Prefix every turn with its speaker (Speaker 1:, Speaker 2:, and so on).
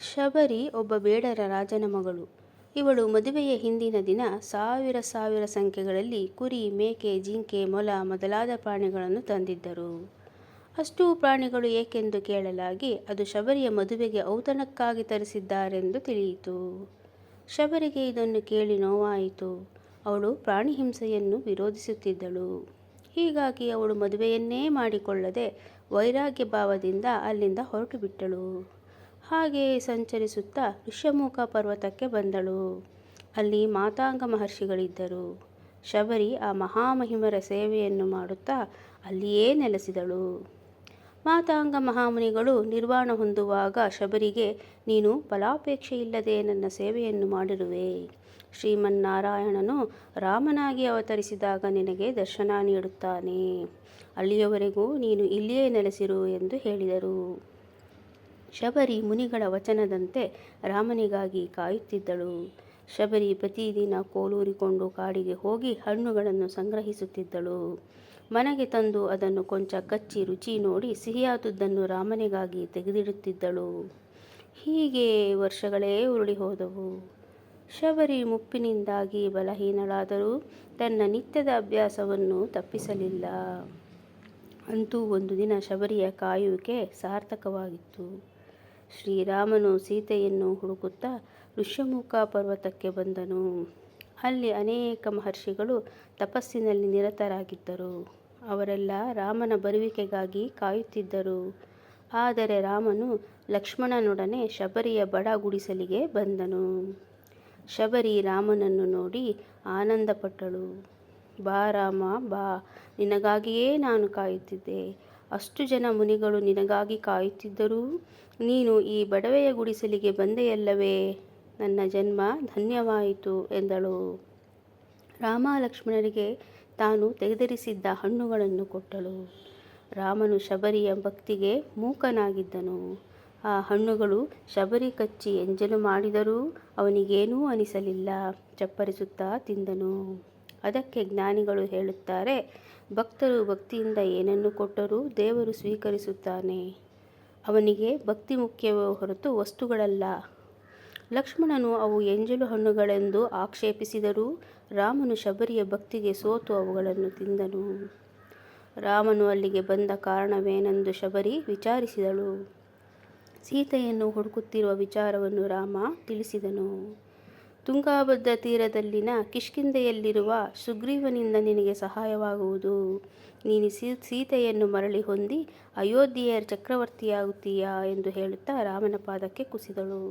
Speaker 1: ಶಬರಿ ಒಬ್ಬ ಬೇಡರ ರಾಜನ ಮಗಳು. ಇವಳು ಮದುವೆಯ ಹಿಂದಿನ ದಿನ ಸಾವಿರ ಸಾವಿರ ಸಂಖ್ಯೆಗಳಲ್ಲಿ ಕುರಿ, ಮೇಕೆ, ಜಿಂಕೆ, ಮೊಲ ಮೊದಲಾದ ಪ್ರಾಣಿಗಳನ್ನು ತಂದಿದ್ದರು. ಅಷ್ಟೂ ಪ್ರಾಣಿಗಳು ಏಕೆಂದು ಕೇಳಲಾಗಿ ಅದು ಶಬರಿಯ ಮದುವೆಗೆ ಔತಣಕ್ಕಾಗಿ ತರಿಸಿದ್ದಾರೆಂದು ತಿಳಿಯಿತು. ಶಬರಿಗೆ ಇದನ್ನು ಕೇಳಿ ನೋವಾಯಿತು. ಅವಳು ಪ್ರಾಣಿ ಹಿಂಸೆಯನ್ನು ವಿರೋಧಿಸುತ್ತಿದ್ದಳು. ಹೀಗಾಗಿ ಅವಳು ಮದುವೆಯನ್ನೇ ಮಾಡಿಕೊಳ್ಳದೆ ವೈರಾಗ್ಯ ಭಾವದಿಂದ ಅಲ್ಲಿಂದ ಹೊರಟುಬಿಟ್ಟಳು. ಹಾಗೆಯೇ ಸಂಚರಿಸುತ್ತಾ ಋಷ್ಯಮುಖ ಪರ್ವತಕ್ಕೆ ಬಂದಳು. ಅಲ್ಲಿ ಮಾತಾಂಗ ಮಹರ್ಷಿಗಳಿದ್ದರು. ಶಬರಿ ಆ ಮಹಾಮಹಿಮರ ಸೇವೆಯನ್ನು ಮಾಡುತ್ತಾ ಅಲ್ಲಿಯೇ ನೆಲೆಸಿದಳು. ಮಾತಾಂಗ ಮಹಾಮುನಿಗಳು ನಿರ್ವಾಣ ಹೊಂದುವಾಗ ಶಬರಿಗೆ, ನೀನು ಫಲಾಪೇಕ್ಷೆಯಿಲ್ಲದೆ ನನ್ನ ಸೇವೆಯನ್ನು ಮಾಡಿರುವೆ. ಶ್ರೀಮನ್ನಾರಾಯಣನು ರಾಮನಾಗಿ ಅವತರಿಸಿದಾಗ ನಿನಗೆ ದರ್ಶನ ನೀಡುತ್ತಾನೆ. ಅಲ್ಲಿಯವರೆಗೂ ನೀನು ಇಲ್ಲಿಯೇ ನೆಲೆಸಿರು ಎಂದು ಹೇಳಿದರು. ಶಬರಿ ಮುನಿಗಳ ವಚನದಂತೆ ರಾಮನಿಗಾಗಿ ಕಾಯುತ್ತಿದ್ದಳು. ಶಬರಿ ಪ್ರತಿದಿನ ಕೋಲೂರಿಕೊಂಡು ಕಾಡಿಗೆ ಹೋಗಿ ಹಣ್ಣುಗಳನ್ನು ಸಂಗ್ರಹಿಸುತ್ತಿದ್ದಳು. ಮನೆಗೆ ತಂದು ಅದನ್ನು ಕೊಂಚ ಕಚ್ಚಿ ರುಚಿ ನೋಡಿ ಸಿಹಿಯಾದುದನ್ನು ರಾಮನಿಗಾಗಿ ತೆಗೆದಿಡುತ್ತಿದ್ದಳು. ಹೀಗೆ ವರ್ಷಗಳೇ ಉರುಳಿ ಹೋದವು ಶಬರಿ ಮುಪ್ಪಿನಿಂದಾಗಿ ಬಲಹೀನಳಾದರೂ ತನ್ನ ನಿತ್ಯದ ಅಭ್ಯಾಸವನ್ನು ತಪ್ಪಿಸಲಿಲ್ಲ. ಅಂತೂ ಒಂದು ದಿನ ಶಬರಿಯ ಕಾಯುವಿಕೆ ಸಾರ್ಥಕವಾಗಿತ್ತು. ಶ್ರೀರಾಮನು ಸೀತೆಯನ್ನು ಹುಡುಕುತ್ತಾ ಋಷ್ಯಮುಖ ಪರ್ವತಕ್ಕೆ ಬಂದನು. ಅಲ್ಲಿ ಅನೇಕ ಮಹರ್ಷಿಗಳು ತಪಸ್ಸಿನಲ್ಲಿ ನಿರತರಾಗಿದ್ದರು. ಅವರೆಲ್ಲ ರಾಮನ ಬರುವಿಕೆಗಾಗಿ ಕಾಯುತ್ತಿದ್ದರು. ಆದರೆ ರಾಮನು ಲಕ್ಷ್ಮಣನೊಡನೆ ಶಬರಿಯ ಬಡ ಗುಡಿಸಲಿಗೆ ಬಂದನು. ಶಬರಿ ರಾಮನನ್ನು ನೋಡಿ ಆನಂದಪಟ್ಟಳು. ಬಾ ರಾಮ ಬಾ, ನಿನಗಾಗಿಯೇ ನಾನು ಕಾಯುತ್ತಿದ್ದೆ. ಅಷ್ಟು ಜನ ಮುನಿಗಳು ನಿನಗಾಗಿ ಕಾಯುತ್ತಿದ್ದರೂ ನೀನು ಈ ಬಡವೆಯ ಗುಡಿಸಲಿಗೆ ಬಂದೆಯಲ್ಲವೇ, ನನ್ನ ಜನ್ಮ ಧನ್ಯವಾಯಿತು ಎಂದಳು. ರಾಮ ಲಕ್ಷ್ಮಣರಿಗೆ ತಾನು ತೆಗೆದರಿಸಿದ್ದ ಹಣ್ಣುಗಳನ್ನು ಕೊಟ್ಟಳು. ರಾಮನು ಶಬರಿಯ ಭಕ್ತಿಗೆ ಮೂಕನಾಗಿದ್ದನು. ಆ ಹಣ್ಣುಗಳು ಶಬರಿ ಕಚ್ಚಿ ಎಂಜಲು ಮಾಡಿದರೂ ಅವನಿಗೇನೂ ಅನಿಸಲಿಲ್ಲ. ಚಪ್ಪರಿಸುತ್ತಾ ತಿಂದನು. ಅದಕ್ಕೆ ಜ್ಞಾನಿಗಳು ಹೇಳುತ್ತಾರೆ, ಭಕ್ತರು ಭಕ್ತಿಯಿಂದ ಏನನ್ನು ಕೊಟ್ಟರೂ ದೇವರು ಸ್ವೀಕರಿಸುತ್ತಾನೆ. ಅವನಿಗೆ ಭಕ್ತಿ ಮುಖ್ಯವೇ ಹೊರತು ವಸ್ತುಗಳಲ್ಲ. ಲಕ್ಷ್ಮಣನು ಅವು ಎಂಜಲು ಹಣ್ಣುಗಳೆಂದು ಆಕ್ಷೇಪಿಸಿದರೂ ರಾಮನು ಶಬರಿಯ ಭಕ್ತಿಗೆ ಸೋತು ಅವುಗಳನ್ನು ತಿಂದನು. ರಾಮನು ಅಲ್ಲಿಗೆ ಬಂದ ಕಾರಣವೇನೆಂದು ಶಬರಿ ವಿಚಾರಿಸಿದಳು. ಸೀತೆಯನ್ನು ಹುಡುಕುತ್ತಿರುವ ವಿಚಾರವನ್ನು ರಾಮ ತಿಳಿಸಿದನು. ತುಂಗಾಭದ್ರಾ ತೀರದಲ್ಲಿನ ಕಿಷ್ಕಿಂಧೆಯಲ್ಲಿರುವ ಸುಗ್ರೀವನಿಂದ ನಿನಗೆ ಸಹಾಯವಾಗುವುದು. ನೀನು ಸೀತೆಯನ್ನು ಮರಳಿ ಹೊಂದಿ ಅಯೋಧ್ಯೆಯ ಚಕ್ರವರ್ತಿಯಾಗುತ್ತೀಯಾ ಎಂದು ಹೇಳುತ್ತಾ ರಾಮನ ಪಾದಕ್ಕೆ ಕುಸಿದಳು.